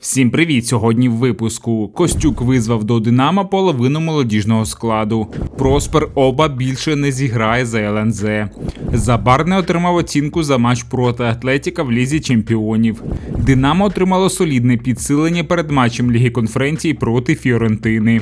Всім привіт! Сьогодні в випуску. Костюк визвав до Динамо половину молодіжного складу. Проспер Оба більше не зіграє за ЛНЗ. Забар не отримав оцінку за матч проти Атлетіка в лізі чемпіонів. Динамо отримало солідне підсилення перед матчем Ліги конференції проти Фіорентини.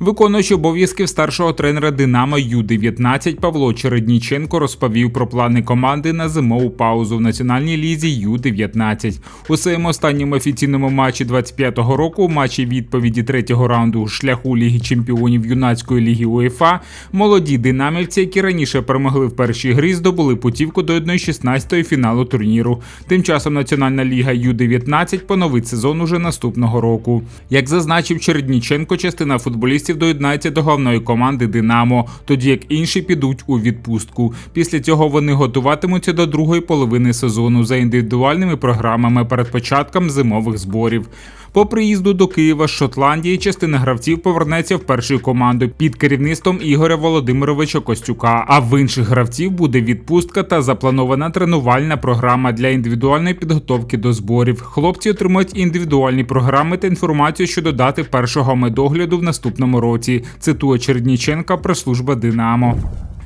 Виконуючи обов'язків старшого тренера Динамо Ю-19 Павло Чередніченко розповів про плани команди на зимову паузу в національній лізі Ю-19. У своєму останньому офіційному матчі 25-го року, у матчі відповіді третього раунду шляху Ліги Чемпіонів юнацької ліги УЄФА, молоді динамівці, які раніше перемогли в першій грі, здобули путівку до 1-16 фіналу турніру. Тим часом Національна ліга Ю-19 поновить сезон уже наступного року. Як зазначив Чередніченко, частина футболістів футболістів доєднається до головної команди Динамо, тоді як інші підуть у відпустку. Після цього вони готуватимуться до другої половини сезону за індивідуальними програмами перед початком зимових зборів. По приїзду до Києва з Шотландії частина гравців повернеться в першу команду під керівництвом Ігоря Володимировича Костюка. А в інших гравців буде відпустка та запланована тренувальна програма для індивідуальної підготовки до зборів. Хлопці отримують індивідуальні програми та інформацію щодо дати першого медогляду в наступному році. Цитує Черніченка прес-служба Динамо.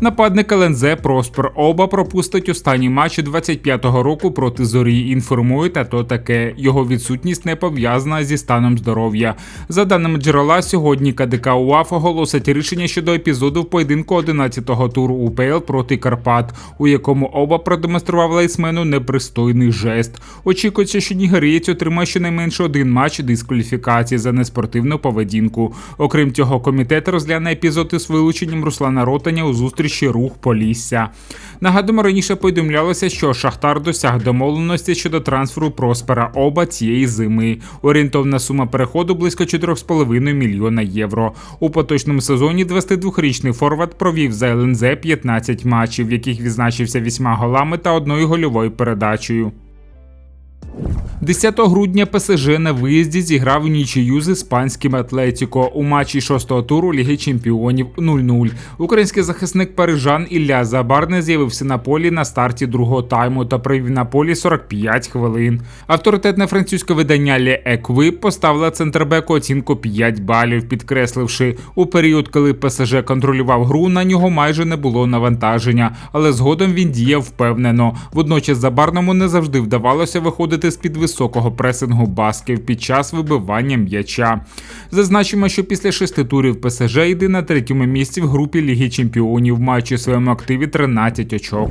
Нападник ЛНЗ Проспер Оба пропустить останні матчі 25-го року проти зорі. Інформує та то таке. Його відсутність не пов'язана зі станом здоров'я. За даними джерела, сьогодні КДК УАФ оголосить рішення щодо епізоду в поєдинку 11-го туру УПЛ проти Карпат, у якому оба продемонстрував лейсмену непристойний жест. Очікується, що нігерієць отримає щонайменше один матч дискваліфікації за неспортивну поведінку. Окрім цього, комітет розгляне епізод із вилученням Руслана Ротаня у зустрічі рух Полісся. Нагадуємо, раніше повідомлялося, що Шахтар досяг домовленості щодо трансферу Проспера оба цієї зими. Орієнтовна сума переходу близько 4,5 мільйона євро. У поточному сезоні 22-річний Форвард провів за ЛНЗ 15 матчів, в яких відзначився вісьма голами та одною гольовою передачею. 10 грудня ПСЖ на виїзді зіграв нічию з іспанським Атлетіко у матчі шостого туру Ліги Чемпіонів 0-0. Український захисник Парижан Ілля Забарне з'явився на полі на старті другого тайму та провів на полі 45 хвилин. Авторитетне французьке видання Le Equi поставило центрбеку оцінку 5 балів, підкресливши у період, коли ПСЖ контролював гру, на нього майже не було навантаження, але згодом він діяв впевнено. Водночас Забарному не завжди вдавалося виходити з під високого пресингу басків під час вибивання м'яча. Зазначимо, що після шести турів ПСЖ йде на третьому місці в групі Ліги Чемпіонів, маючи в своєму активі 13 очок.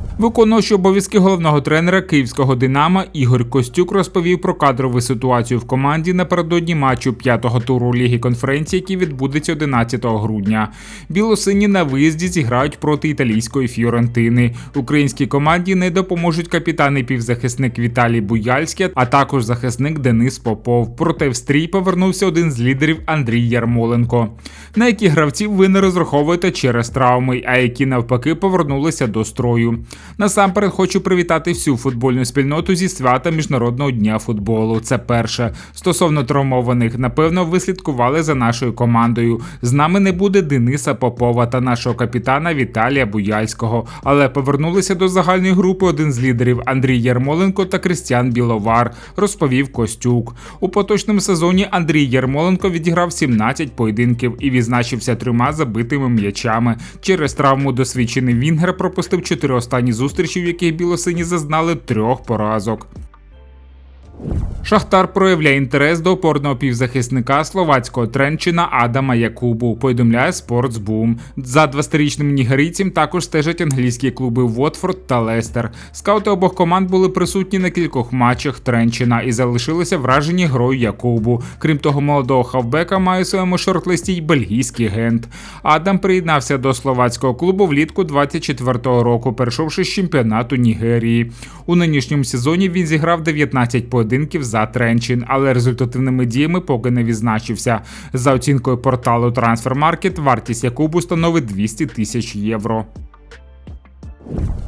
Виконуючий обов'язки головного тренера київського Динамо Ігор Костюк розповів про кадрову ситуацію в команді напередодні матчу п'ятого туру Ліги конференції, який відбудеться 11 грудня. Білосині на виїзді зіграють проти італійської Фіорентини. Українській команді не допоможуть капітан і півзахисник Віталій Буяльський, а також захисник Денис Попов. Проте в стрій повернувся один з лідерів Андрій Ярмоленко. На які гравців ви не розраховуєте через травми, а які навпаки повернулися до строю. Насамперед хочу привітати всю футбольну спільноту зі свята Міжнародного дня футболу. Це перше. Стосовно травмованих, напевно, ви слідкували за нашою командою. З нами не буде Дениса Попова та нашого капітана Віталія Буяльського, але повернулися до загальної групи один з лідерів Андрій Ярмоленко та Кристіан Біловар, розповів Костюк. У поточному сезоні Андрій Ярмоленко відіграв 17 поєдинків і відзначився трьома забитими м'ячами. Через травму досвідчений Вінгер пропустив чотири останні зустрічі, в яких білосині зазнали трьох поразок. Шахтар проявляє інтерес до опорного півзахисника словацького тренчина Адама Якубу. Повідомляє Спортсбум. За 20-річним нігерійцем також стежать англійські клуби Уотфорд та Лестер. Скаути обох команд були присутні на кількох матчах Тренчина і залишилися вражені грою Якубу. Крім того, молодого хавбека має у своєму шортлисті й бельгійський гент. Адам приєднався до словацького клубу влітку 24-го року, перейшовши з чемпіонату Нігерії. У нинішньому сезоні він зіграв 19 поєдинків за Тренчин, але результативними діями поки не відзначився. За оцінкою порталу Transfermarkt, вартість Якубу становить 200 тисяч євро.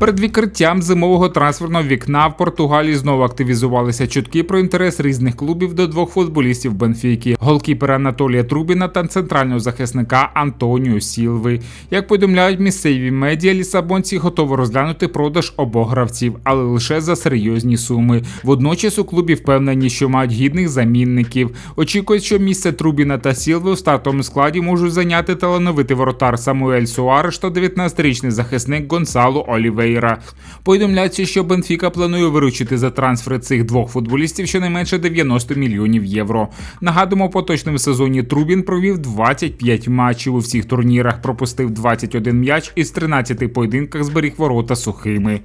Перед відкриттям зимового трансферного вікна в Португалії знову активізувалися чутки про інтерес різних клубів до двох футболістів Бенфіки голкіпера Анатолія Трубіна та центрального захисника Антоніо Сілви. Як повідомляють місцеві медіа, лісабонці готові розглянути продаж обох гравців, але лише за серйозні суми. Водночас у клубі впевнені, що мають гідних замінників. Очікують, що місце Трубіна та Сілви у стартовому складі можуть зайняти талановитий воротар Самуель Суареш та 19-річний захисник Гонсало Олівейра. Повідомляється, що Бенфіка планує виручити за трансфери цих двох футболістів щонайменше 90 мільйонів євро. Нагадуємо, поточному сезоні Трубін провів 25 матчів у всіх турнірах, пропустив 21 м'яч із 13 поєдинках зберіг ворота сухими.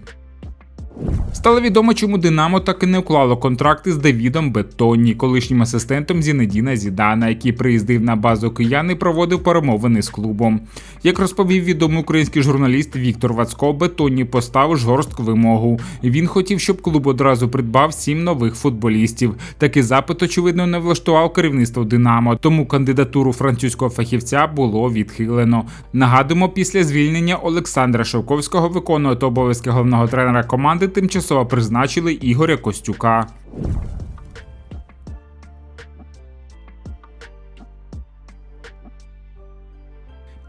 Стало відомо, чому Динамо так і не уклало контракти з Давідом Бетонні, колишнім асистентом Зінедіна Зідана, який приїздив на базу киян і проводив перемовини з клубом. Як розповів відомий український журналіст Віктор Вацко, Бетонні поставив жорстку вимогу. Він хотів, щоб клуб одразу придбав сім нових футболістів. Такий запит, очевидно, не влаштував керівництво Динамо, тому кандидатуру французького фахівця було відхилено. Нагадуємо, після звільнення Олександра Шовковського виконувати обов'язки головного тренера команди тимчасово призначили Ігоря Костюка.